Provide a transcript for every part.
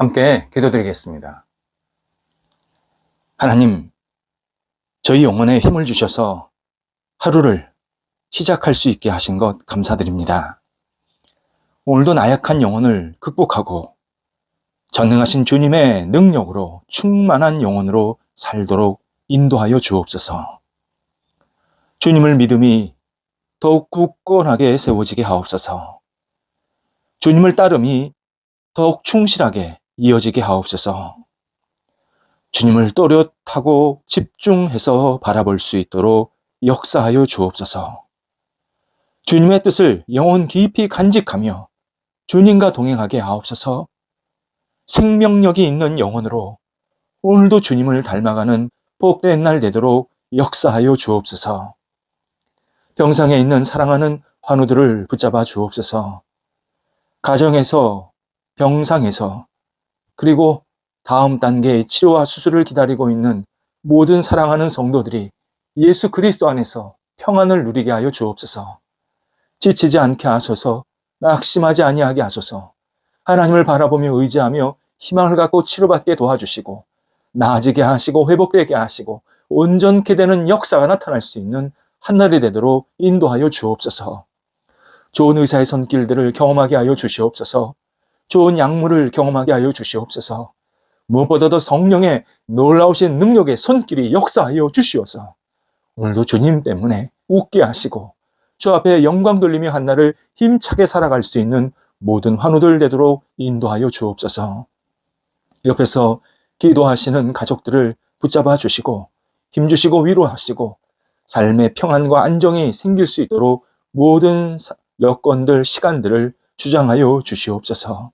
함께 기도드리겠습니다. 하나님, 저희 영혼에 힘을 주셔서 하루를 시작할 수 있게 하신 것 감사드립니다. 오늘도 나약한 영혼을 극복하고 전능하신 주님의 능력으로 충만한 영혼으로 살도록 인도하여 주옵소서. 주님을 믿음이 더욱 굳건하게 세워지게 하옵소서. 주님을 따름이 더욱 충실하게 이어지게 하옵소서. 주님을 또렷하고 집중해서 바라볼 수 있도록 역사하여 주옵소서. 주님의 뜻을 영혼 깊이 간직하며 주님과 동행하게 하옵소서. 생명력이 있는 영혼으로 오늘도 주님을 닮아가는 복된 날 되도록 역사하여 주옵소서. 병상에 있는 사랑하는 환우들을 붙잡아 주옵소서. 가정에서, 병상에서, 그리고 다음 단계의 치료와 수술을 기다리고 있는 모든 사랑하는 성도들이 예수 그리스도 안에서 평안을 누리게 하여 주옵소서. 지치지 않게 하소서, 낙심하지 아니하게 하소서. 하나님을 바라보며 의지하며 희망을 갖고 치료받게 도와주시고 나아지게 하시고 회복되게 하시고 온전케 되는 역사가 나타날 수 있는 한날이 되도록 인도하여 주옵소서. 좋은 의사의 손길들을 경험하게 하여 주시옵소서. 좋은 약물을 경험하게 하여 주시옵소서. 무엇보다도 성령의 놀라우신 능력의 손길이 역사하여 주시옵소서. 오늘도 주님 때문에 웃게 하시고 주 앞에 영광 돌리며 한날을 힘차게 살아갈 수 있는 모든 환우들 되도록 인도하여 주옵소서. 옆에서 기도하시는 가족들을 붙잡아 주시고 힘주시고 위로하시고 삶의 평안과 안정이 생길 수 있도록 모든 여건들, 시간들을 주장하여 주시옵소서.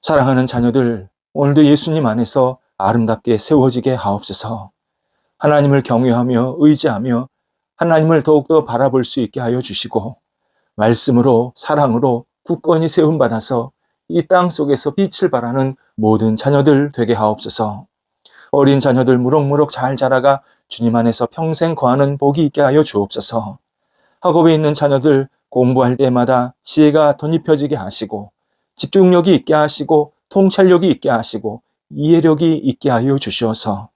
사랑하는 자녀들, 오늘도 예수님 안에서 아름답게 세워지게 하옵소서. 하나님을 경외하며 의지하며 하나님을 더욱더 바라볼 수 있게 하여 주시고 말씀으로 사랑으로 굳건히 세움받아서 이 땅 속에서 빛을 발하는 모든 자녀들 되게 하옵소서. 어린 자녀들 무럭무럭 잘 자라가 주님 안에서 평생 거하는 복이 있게 하여 주옵소서. 학업에 있는 자녀들 공부할 때마다 지혜가 덧입혀지게 하시고 집중력이 있게 하시고 통찰력이 있게 하시고 이해력이 있게 하여 주시어서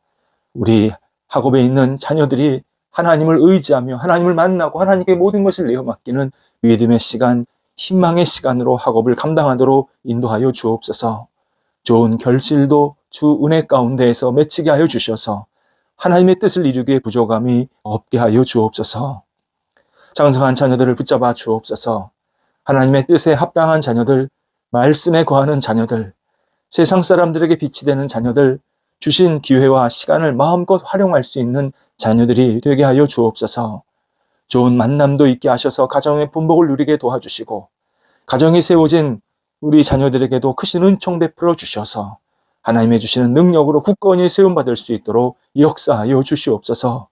우리 학업에 있는 자녀들이 하나님을 의지하며 하나님을 만나고 하나님께 모든 것을 내어 맡기는 믿음의 시간, 희망의 시간으로 학업을 감당하도록 인도하여 주옵소서. 좋은 결실도 주 은혜 가운데에서 맺히게 하여 주셔서 하나님의 뜻을 이루기에 부족함이 없게 하여 주옵소서. 장성한 자녀들을 붙잡아 주옵소서. 하나님의 뜻에 합당한 자녀들, 말씀에 거하는 자녀들, 세상 사람들에게 빛이 되는 자녀들, 주신 기회와 시간을 마음껏 활용할 수 있는 자녀들이 되게 하여 주옵소서. 좋은 만남도 있게 하셔서 가정의 분복을 누리게 도와주시고, 가정이 세워진 우리 자녀들에게도 크신 은총 베풀어 주셔서 하나님의 주시는 능력으로 굳건히 세움받을 수 있도록 역사하여 주시옵소서.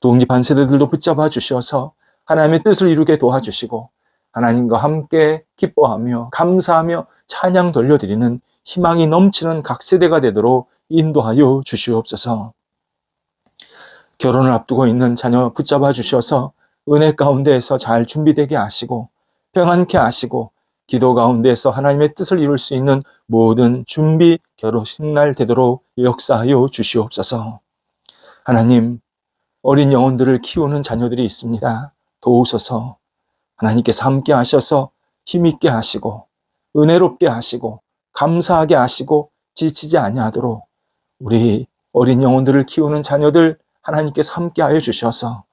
독립한 세대들도 붙잡아 주셔서 하나님의 뜻을 이루게 도와주시고 하나님과 함께 기뻐하며 감사하며 찬양 돌려드리는 희망이 넘치는 각 세대가 되도록 인도하여 주시옵소서. 결혼을 앞두고 있는 자녀 붙잡아 주셔서 은혜 가운데에서 잘 준비되게 하시고 평안케 하시고 기도 가운데에서 하나님의 뜻을 이룰 수 있는 모든 준비 결혼식 날 되도록 역사하여 주시옵소서. 하나님, 어린 영혼들을 키우는 자녀들이 있습니다. 도우소서. 하나님께서 함께 하셔서 힘있게 하시고 은혜롭게 하시고 감사하게 하시고 지치지 아니하도록 우리 어린 영혼들을 키우는 자녀들 하나님께서 함께 하여 주셔서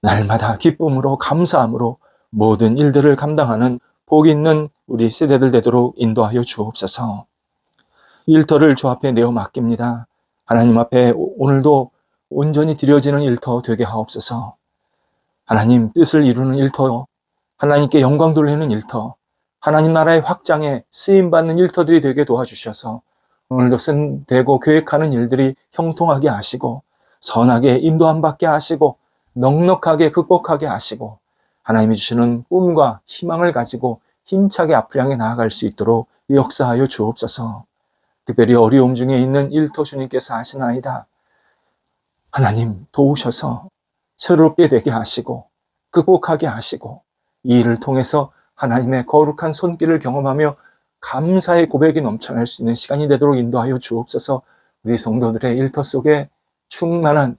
날마다 기쁨으로 감사함으로 모든 일들을 감당하는 복 있는 우리 세대들 되도록 인도하여 주옵소서. 일터를 주 앞에 내어 맡깁니다. 하나님 앞에 오늘도 온전히 드려지는 일터 되게 하옵소서. 하나님 뜻을 이루는 일터, 하나님께 영광 돌리는 일터, 하나님 나라의 확장에 쓰임 받는 일터들이 되게 도와주셔서 오늘도 쓴되고 계획하는 일들이 형통하게 하시고 선하게 인도함 받게 하시고 넉넉하게 극복하게 하시고 하나님이 주시는 꿈과 희망을 가지고 힘차게 앞을 향해 나아갈 수 있도록 역사하여 주옵소서. 특별히 어려움 중에 있는 일터 주님께서 하시나이다. 하나님 도우셔서 새롭게 되게 하시고 극복하게 하시고 이 일을 통해서 하나님의 거룩한 손길을 경험하며 감사의 고백이 넘쳐날 수 있는 시간이 되도록 인도하여 주옵소서 우리 성도들의 일터 속에 충만한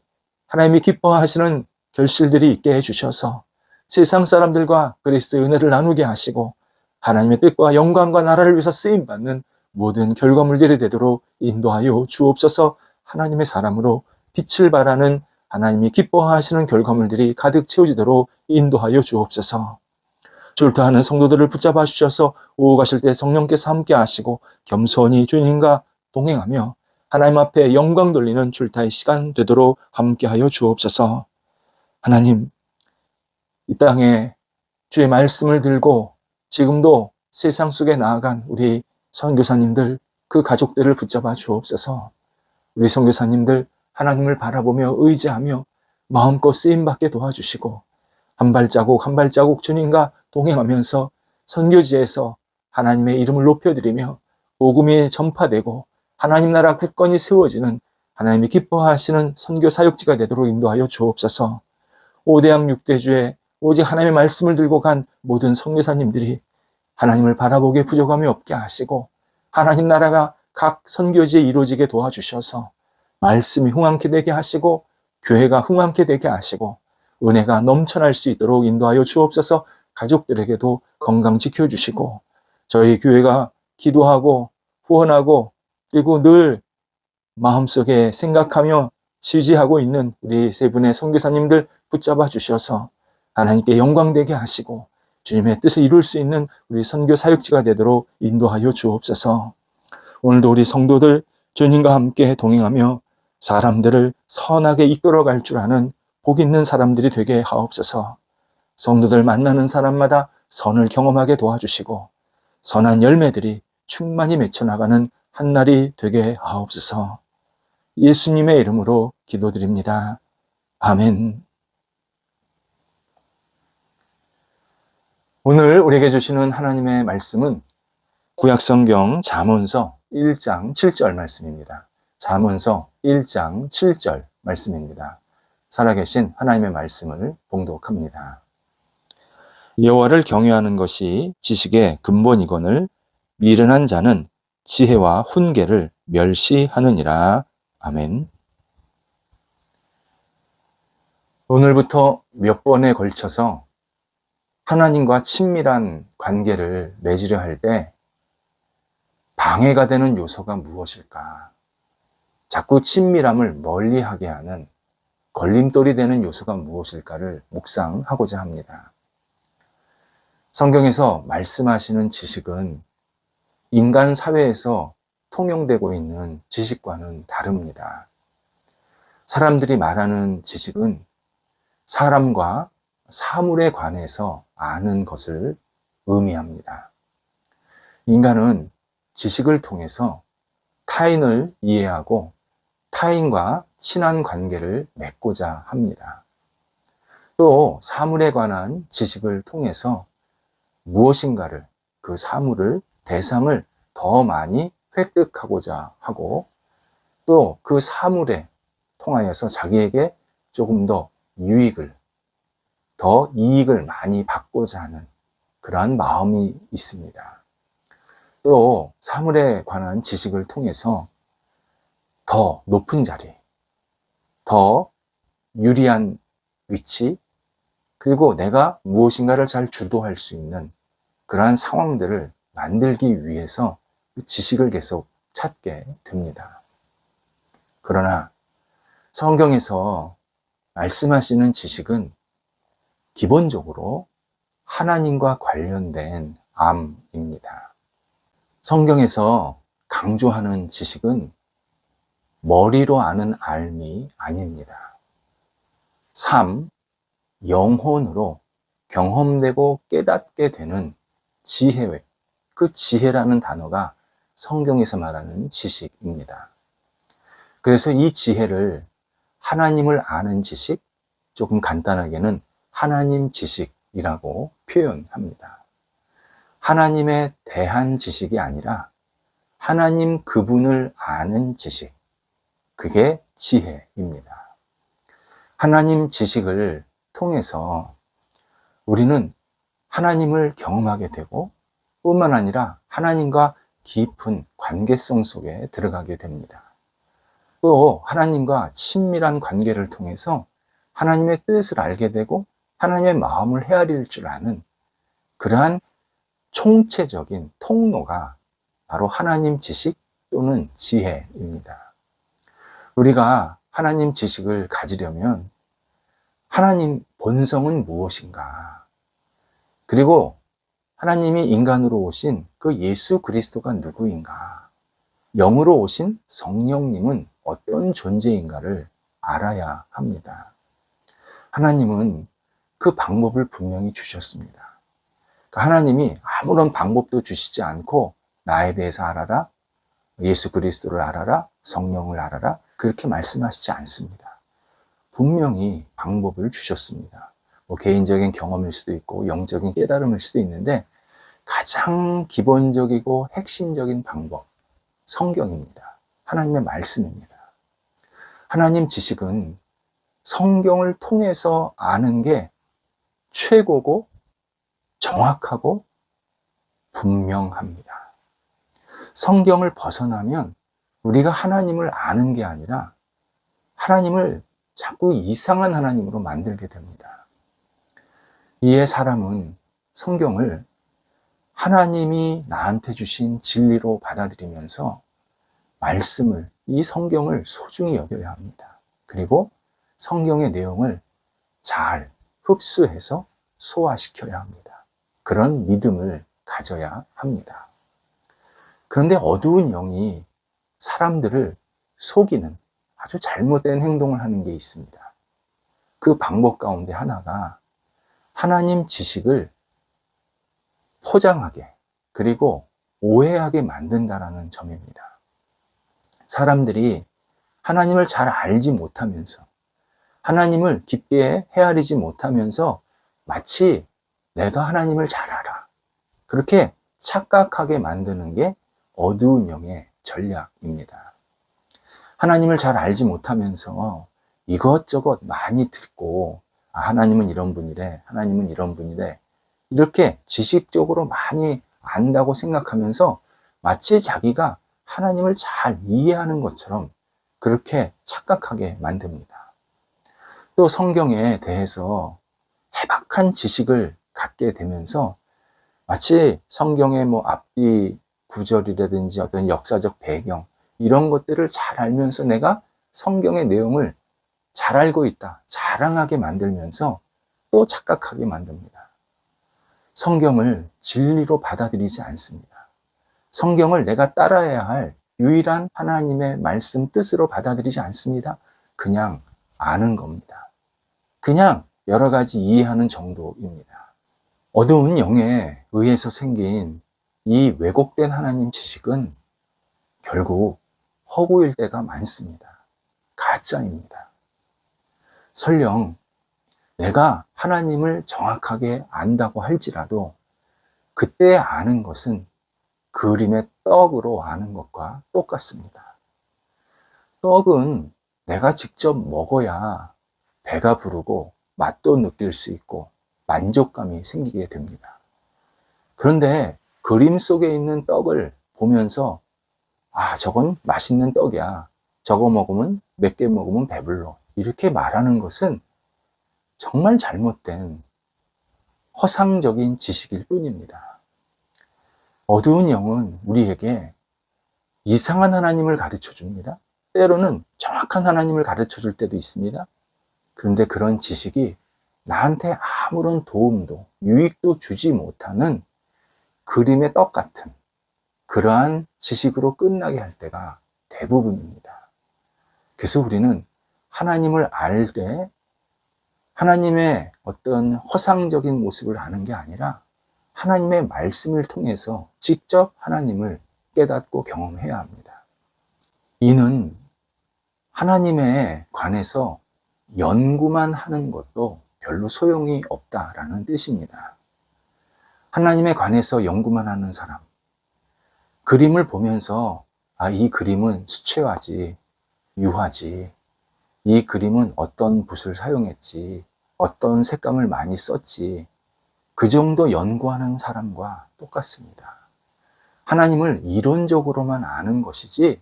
하나님이 기뻐하시는 결실들이 있게 해주셔서 세상 사람들과 그리스도의 은혜를 나누게 하시고 하나님의 뜻과 영광과 나라를 위해서 쓰임받는 모든 결과물들이 되도록 인도하여 주옵소서 하나님의 사람으로 빛을 발하는 하나님이 기뻐하시는 결과물들이 가득 채워지도록 인도하여 주옵소서. 졸타하는 성도들을 붙잡아 주셔서 오후 가실 때 성령께서 함께 하시고 겸손히 주님과 동행하며 하나님 앞에 영광 돌리는 출타의 시간 되도록 함께하여 주옵소서. 하나님, 이 땅에 주의 말씀을 들고 지금도 세상 속에 나아간 우리 선교사님들, 그 가족들을 붙잡아 주옵소서. 우리 선교사님들 하나님을 바라보며 의지하며 마음껏 쓰임받게 도와주시고 한 발자국 한 발자국 주님과 동행하면서 선교지에서 하나님의 이름을 높여드리며 복음이 전파되고 하나님 나라 국권이 세워지는 하나님이 기뻐하시는 선교 사역지가 되도록 인도하여 주옵소서. 오대양 육대주에 오직 하나님의 말씀을 들고 간 모든 선교사님들이 하나님을 바라보기에 부족함이 없게 하시고 하나님 나라가 각 선교지에 이루어지게 도와주셔서 말씀이 흥황케 되게 하시고 교회가 흥황케 되게 하시고 은혜가 넘쳐날 수 있도록 인도하여 주옵소서 가족들에게도 건강 지켜주시고 저희 교회가 기도하고 후원하고 그리고 늘 마음속에 생각하며 지지하고 있는 우리 세 분의 선교사님들 붙잡아 주셔서 하나님께 영광되게 하시고 주님의 뜻을 이룰 수 있는 우리 선교 사역지가 되도록 인도하여 주옵소서. 오늘도 우리 성도들 주님과 함께 동행하며 사람들을 선하게 이끌어갈 줄 아는 복 있는 사람들이 되게 하옵소서. 성도들 만나는 사람마다 선을 경험하게 도와주시고 선한 열매들이 충만히 맺혀나가는 한 날이 되게 하옵소서. 예수님의 이름으로 기도드립니다. 아멘. 오늘 우리에게 주시는 하나님의 말씀은 구약성경 잠언서 1장 7절 말씀입니다. 잠언서 1장 7절 말씀입니다. 살아계신 하나님의 말씀을 봉독합니다. 여호와를 경외하는 것이 지식의 근본이거늘 미련한 자는 지혜와 훈계를 멸시하느니라. 아멘. 오늘부터 몇 번에 걸쳐서 하나님과 친밀한 관계를 맺으려 할 때 방해가 되는 요소가 무엇일까? 자꾸 친밀함을 멀리하게 하는 걸림돌이 되는 요소가 무엇일까를 묵상하고자 합니다. 성경에서 말씀하시는 지식은 인간 사회에서 통용되고 있는 지식과는 다릅니다. 사람들이 말하는 지식은 사람과 사물에 관해서 아는 것을 의미합니다. 인간은 지식을 통해서 타인을 이해하고 타인과 친한 관계를 맺고자 합니다. 또 사물에 관한 지식을 통해서 무엇인가를 그 사물을 대상을 더 많이 획득하고자 하고 또 그 사물에 통하여서 자기에게 조금 더 유익을 더 이익을 많이 받고자 하는 그러한 마음이 있습니다. 또 사물에 관한 지식을 통해서 더 높은 자리, 더 유리한 위치, 그리고 내가 무엇인가를 잘 주도할 수 있는 그러한 상황들을 만들기 위해서 그 지식을 계속 찾게 됩니다. 그러나 성경에서 말씀하시는 지식은 기본적으로 하나님과 관련된 암입니다. 성경에서 강조하는 지식은 머리로 아는 알미 아닙니다. 3. 영혼으로 경험되고 깨닫게 되는 지혜, 그 지혜라는 단어가 성경에서 말하는 지식입니다. 그래서 이 지혜를 하나님을 아는 지식, 조금 간단하게는 하나님 지식이라고 표현합니다. 하나님에 대한 지식이 아니라 하나님 그분을 아는 지식. 그게 지혜입니다. 하나님 지식을 통해서 우리는 하나님을 경험하게 되고 뿐만 아니라 하나님과 깊은 관계성 속에 들어가게 됩니다. 또 하나님과 친밀한 관계를 통해서 하나님의 뜻을 알게 되고 하나님의 마음을 헤아릴 줄 아는 그러한 총체적인 통로가 바로 하나님 지식 또는 지혜입니다. 우리가 하나님 지식을 가지려면 하나님 본성은 무엇인가? 그리고 하나님이 인간으로 오신 그 예수 그리스도가 누구인가? 영으로 오신 성령님은 어떤 존재인가를 알아야 합니다. 하나님은 그 방법을 분명히 주셨습니다. 그러니까 하나님이 아무런 방법도 주시지 않고 나에 대해서 알아라, 예수 그리스도를 알아라, 성령을 알아라, 그렇게 말씀하시지 않습니다. 분명히 방법을 주셨습니다. 뭐 개인적인 경험일 수도 있고 영적인 깨달음일 수도 있는데 가장 기본적이고 핵심적인 방법, 성경입니다. 하나님의 말씀입니다. 하나님 지식은 성경을 통해서 아는 게 최고고 정확하고 분명합니다. 성경을 벗어나면 우리가 하나님을 아는 게 아니라 하나님을 자꾸 이상한 하나님으로 만들게 됩니다. 이에 사람은 성경을 하나님이 나한테 주신 진리로 받아들이면서 말씀을, 이 성경을 소중히 여겨야 합니다. 그리고 성경의 내용을 잘 흡수해서 소화시켜야 합니다. 그런 믿음을 가져야 합니다. 그런데 어두운 영이 사람들을 속이는 아주 잘못된 행동을 하는 게 있습니다. 그 방법 가운데 하나가 하나님 지식을 포장하게 그리고 오해하게 만든다라는 점입니다. 사람들이 하나님을 잘 알지 못하면서 하나님을 깊게 헤아리지 못하면서 마치 내가 하나님을 잘 알아. 그렇게 착각하게 만드는 게 어두운 영의 전략입니다. 하나님을 잘 알지 못하면서 이것저것 많이 듣고 아, 하나님은 이런 분이래, 하나님은 이런 분이래 이렇게 지식적으로 많이 안다고 생각하면서 마치 자기가 하나님을 잘 이해하는 것처럼 그렇게 착각하게 만듭니다. 또 성경에 대해서 해박한 지식을 갖게 되면서 마치 성경의 뭐 앞뒤 구절이라든지 어떤 역사적 배경 이런 것들을 잘 알면서 내가 성경의 내용을 잘 알고 있다. 자랑하게 만들면서 또 착각하게 만듭니다. 성경을 진리로 받아들이지 않습니다. 성경을 내가 따라야 할 유일한 하나님의 말씀 뜻으로 받아들이지 않습니다. 그냥 아는 겁니다. 그냥 여러 가지 이해하는 정도입니다. 어두운 영에 의해서 생긴 이 왜곡된 하나님 지식은 결국 허구일 때가 많습니다. 가짜입니다. 설령 내가 하나님을 정확하게 안다고 할지라도 그때 아는 것은 그림의 떡으로 아는 것과 똑같습니다. 떡은 내가 직접 먹어야 배가 부르고 맛도 느낄 수 있고 만족감이 생기게 됩니다. 그런데 그림 속에 있는 떡을 보면서 아, 저건 맛있는 떡이야. 저거 먹으면 몇 개 먹으면 배불러. 이렇게 말하는 것은 정말 잘못된 허상적인 지식일 뿐입니다. 어두운 영은 우리에게 이상한 하나님을 가르쳐 줍니다. 때로는 정확한 하나님을 가르쳐 줄 때도 있습니다. 그런데 그런 지식이 나한테 아무런 도움도 유익도 주지 못하는 그림의 떡 같은 그러한 지식으로 끝나게 할 때가 대부분입니다. 그래서 우리는 하나님을 알 때 하나님의 어떤 허상적인 모습을 아는 게 아니라 하나님의 말씀을 통해서 직접 하나님을 깨닫고 경험해야 합니다. 이는 하나님에 관해서 연구만 하는 것도 별로 소용이 없다라는 뜻입니다. 하나님에 관해서 연구만 하는 사람. 그림을 보면서, 아, 이 그림은 수채화지, 유화지, 이 그림은 어떤 붓을 사용했지, 어떤 색감을 많이 썼지, 그 정도 연구하는 사람과 똑같습니다. 하나님을 이론적으로만 아는 것이지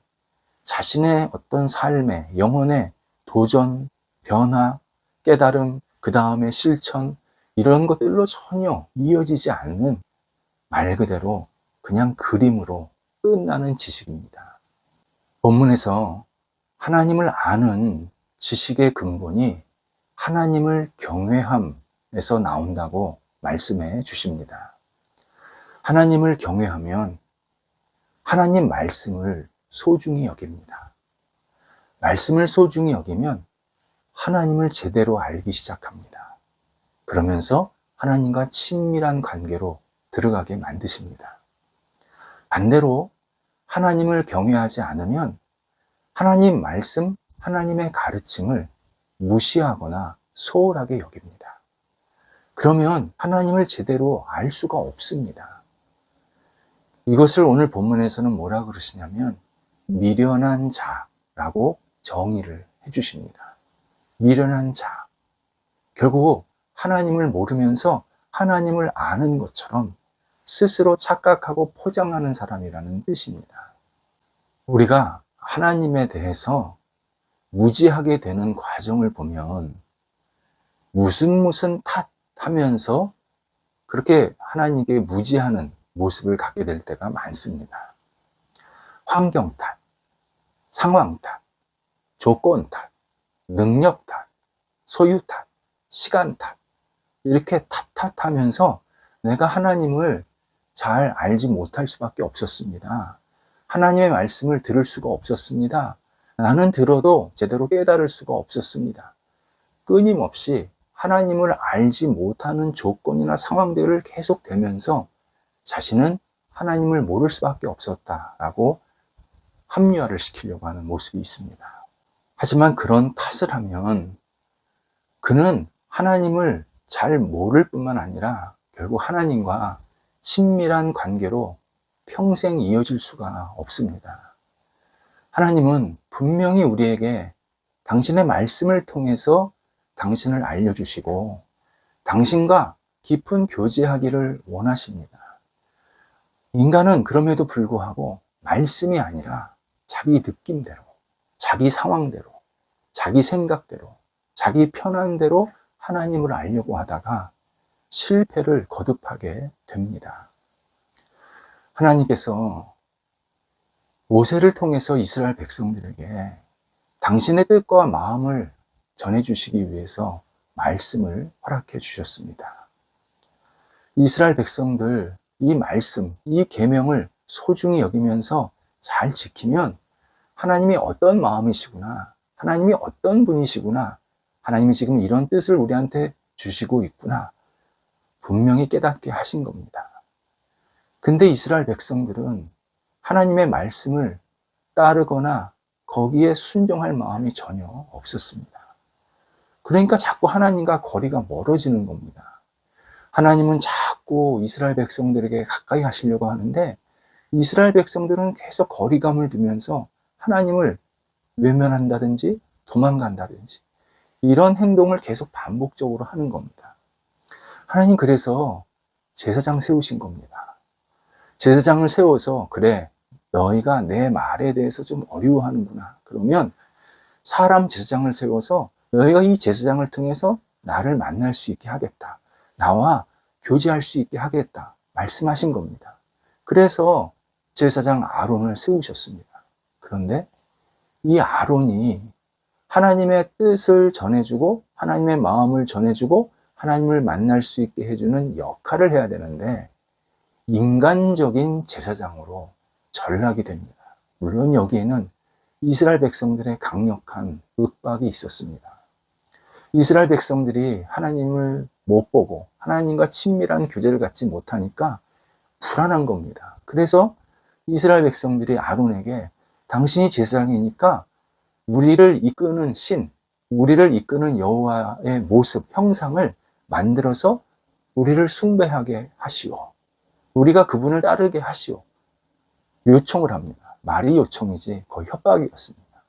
자신의 어떤 삶의 영혼의 도전, 변화, 깨달음, 그 다음에 실천, 이런 것들로 전혀 이어지지 않는 말 그대로 그냥 그림으로 끝나는 지식입니다. 본문에서 하나님을 아는 지식의 근본이 하나님을 경외함에서 나온다고 말씀해 주십니다. 하나님을 경외하면 하나님 말씀을 소중히 여깁니다. 말씀을 소중히 여기면 하나님을 제대로 알기 시작합니다. 그러면서 하나님과 친밀한 관계로 들어가게 만드십니다. 반대로 하나님을 경외하지 않으면 하나님 말씀, 하나님의 가르침을 무시하거나 소홀하게 여깁니다. 그러면 하나님을 제대로 알 수가 없습니다. 이것을 오늘 본문에서는 뭐라 그러시냐면 미련한 자라고 정의를 해주십니다. 미련한 자. 결국 하나님을 모르면서 하나님을 아는 것처럼 스스로 착각하고 포장하는 사람이라는 뜻입니다. 우리가 하나님에 대해서 무지하게 되는 과정을 보면 무슨 무슨 탓 하면서 그렇게 하나님께 무지하는 모습을 갖게 될 때가 많습니다. 환경 탓, 상황 탓, 조건 탓, 능력 탓, 소유 탓, 시간 탓, 이렇게 탓탓하면서 내가 하나님을 잘 알지 못할 수밖에 없었습니다. 하나님의 말씀을 들을 수가 없었습니다. 나는 들어도 제대로 깨달을 수가 없었습니다. 끊임없이 하나님을 알지 못하는 조건이나 상황들을 계속 되면서 자신은 하나님을 모를 수밖에 없었다라고 합리화를 시키려고 하는 모습이 있습니다. 하지만 그런 탓을 하면 그는 하나님을 잘 모를 뿐만 아니라 결국 하나님과 친밀한 관계로 평생 이어질 수가 없습니다. 하나님은 분명히 우리에게 당신의 말씀을 통해서 당신을 알려주시고 당신과 깊은 교제하기를 원하십니다. 인간은 그럼에도 불구하고 말씀이 아니라 자기 느낌대로, 자기 상황대로, 자기 생각대로, 자기 편한 대로 하나님을 알려고 하다가 실패를 거듭하게 됩니다. 하나님께서 모세를 통해서 이스라엘 백성들에게 당신의 뜻과 마음을 전해주시기 위해서 말씀을 허락해 주셨습니다. 이스라엘 백성들 이 말씀, 이 계명을 소중히 여기면서 잘 지키면 하나님이 어떤 마음이시구나, 하나님이 어떤 분이시구나, 하나님이 지금 이런 뜻을 우리한테 주시고 있구나, 분명히 깨닫게 하신 겁니다. 근데 이스라엘 백성들은 하나님의 말씀을 따르거나 거기에 순종할 마음이 전혀 없었습니다. 그러니까 자꾸 하나님과 거리가 멀어지는 겁니다. 하나님은 자꾸 이스라엘 백성들에게 가까이 하시려고 하는데 이스라엘 백성들은 계속 거리감을 두면서 하나님을 외면한다든지 도망간다든지 이런 행동을 계속 반복적으로 하는 겁니다. 하나님 그래서 제사장 세우신 겁니다. 제사장을 세워서 그래 너희가 내 말에 대해서 좀 어려워하는구나. 그러면 사람 제사장을 세워서 너희가 이 제사장을 통해서 나를 만날 수 있게 하겠다. 나와 교제할 수 있게 하겠다. 말씀하신 겁니다. 그래서 제사장 아론을 세우셨습니다. 그런데 이 아론이 하나님의 뜻을 전해주고 하나님의 마음을 전해주고 하나님을 만날 수 있게 해주는 역할을 해야 되는데 인간적인 제사장으로 전락이 됩니다. 물론 여기에는 이스라엘 백성들의 강력한 윽박이 있었습니다. 이스라엘 백성들이 하나님을 못 보고 하나님과 친밀한 교제를 갖지 못하니까 불안한 겁니다. 그래서 이스라엘 백성들이 아론에게 당신이 제사장이니까 우리를 이끄는 신, 우리를 이끄는 여호와의 모습, 형상을 만들어서 우리를 숭배하게 하시오. 우리가 그분을 따르게 하시오. 요청을 합니다. 말이 요청이지 거의 협박이었습니다.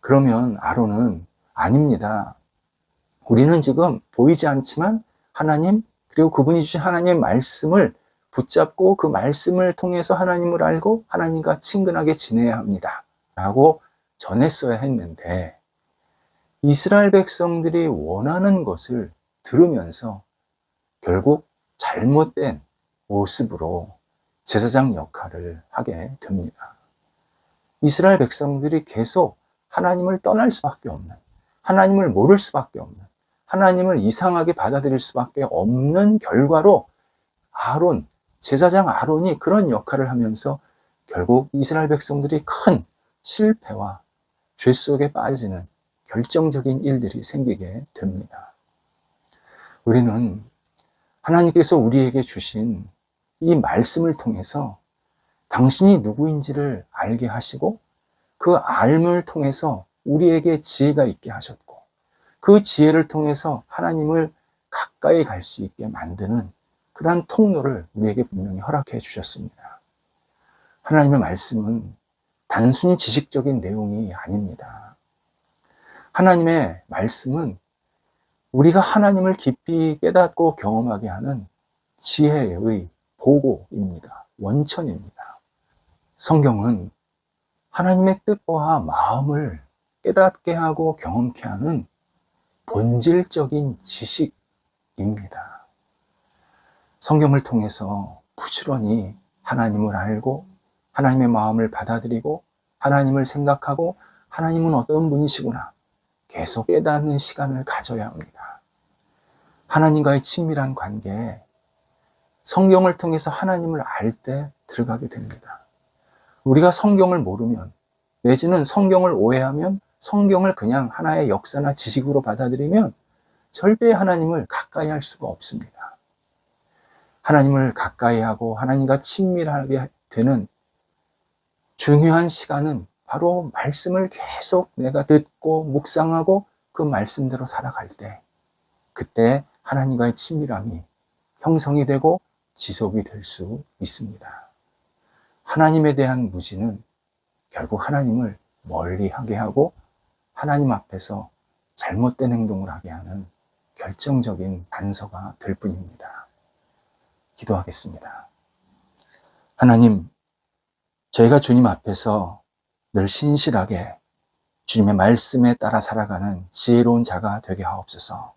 그러면 아론은 아닙니다. 우리는 지금 보이지 않지만 하나님 그리고 그분이 주신 하나님의 말씀을 붙잡고 그 말씀을 통해서 하나님을 알고 하나님과 친근하게 지내야 합니다. 라고 전했어야 했는데 이스라엘 백성들이 원하는 것을 들으면서 결국 잘못된 모습으로 제사장 역할을 하게 됩니다. 이스라엘 백성들이 계속 하나님을 떠날 수밖에 없는, 하나님을 모를 수밖에 없는, 하나님을 이상하게 받아들일 수밖에 없는 결과로 아론, 제사장 아론이 그런 역할을 하면서 결국 이스라엘 백성들이 큰 실패와 죄 속에 빠지는 결정적인 일들이 생기게 됩니다. 우리는 하나님께서 우리에게 주신 이 말씀을 통해서 당신이 누구인지를 알게 하시고 그 알을 통해서 우리에게 지혜가 있게 하셨고 그 지혜를 통해서 하나님을 가까이 갈 수 있게 만드는 그러한 통로를 우리에게 분명히 허락해 주셨습니다. 하나님의 말씀은 단순히 지식적인 내용이 아닙니다. 하나님의 말씀은 우리가 하나님을 깊이 깨닫고 경험하게 하는 지혜의 보고입니다. 원천입니다. 성경은 하나님의 뜻과 마음을 깨닫게 하고 경험케 하는 본질적인 지식입니다. 성경을 통해서 부지런히 하나님을 알고 하나님의 마음을 받아들이고 하나님을 생각하고 하나님은 어떤 분이시구나 계속 깨닫는 시간을 가져야 합니다. 하나님과의 친밀한 관계에 성경을 통해서 하나님을 알 때 들어가게 됩니다. 우리가 성경을 모르면 내지는 성경을 오해하면 성경을 그냥 하나의 역사나 지식으로 받아들이면 절대 하나님을 가까이 할 수가 없습니다. 하나님을 가까이 하고 하나님과 친밀하게 되는 중요한 시간은 바로 말씀을 계속 내가 듣고 묵상하고 그 말씀대로 살아갈 때 그때 하나님과의 친밀함이 형성이 되고 지속이 될 수 있습니다. 하나님에 대한 무지는 결국 하나님을 멀리 하게 하고 하나님 앞에서 잘못된 행동을 하게 하는 결정적인 단서가 될 뿐입니다. 기도하겠습니다. 하나님, 저희가 주님 앞에서 늘 신실하게 주님의 말씀에 따라 살아가는 지혜로운 자가 되게 하옵소서.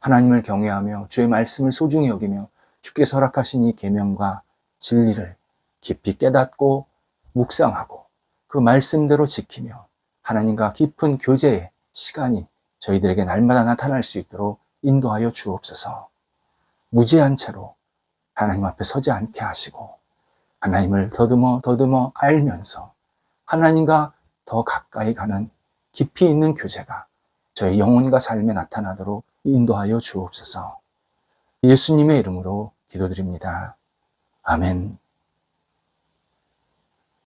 하나님을 경외하며 주의 말씀을 소중히 여기며 주께서 허락하신 이 계명과 진리를 깊이 깨닫고 묵상하고 그 말씀대로 지키며 하나님과 깊은 교제의 시간이 저희들에게 날마다 나타날 수 있도록 인도하여 주옵소서. 무지한 채로 하나님 앞에 서지 않게 하시고 하나님을 더듬어 더듬어 알면서 하나님과 더 가까이 가는 깊이 있는 교제가 저희 영혼과 삶에 나타나도록 인도하여 주옵소서. 예수님의 이름으로 기도드립니다. 아멘.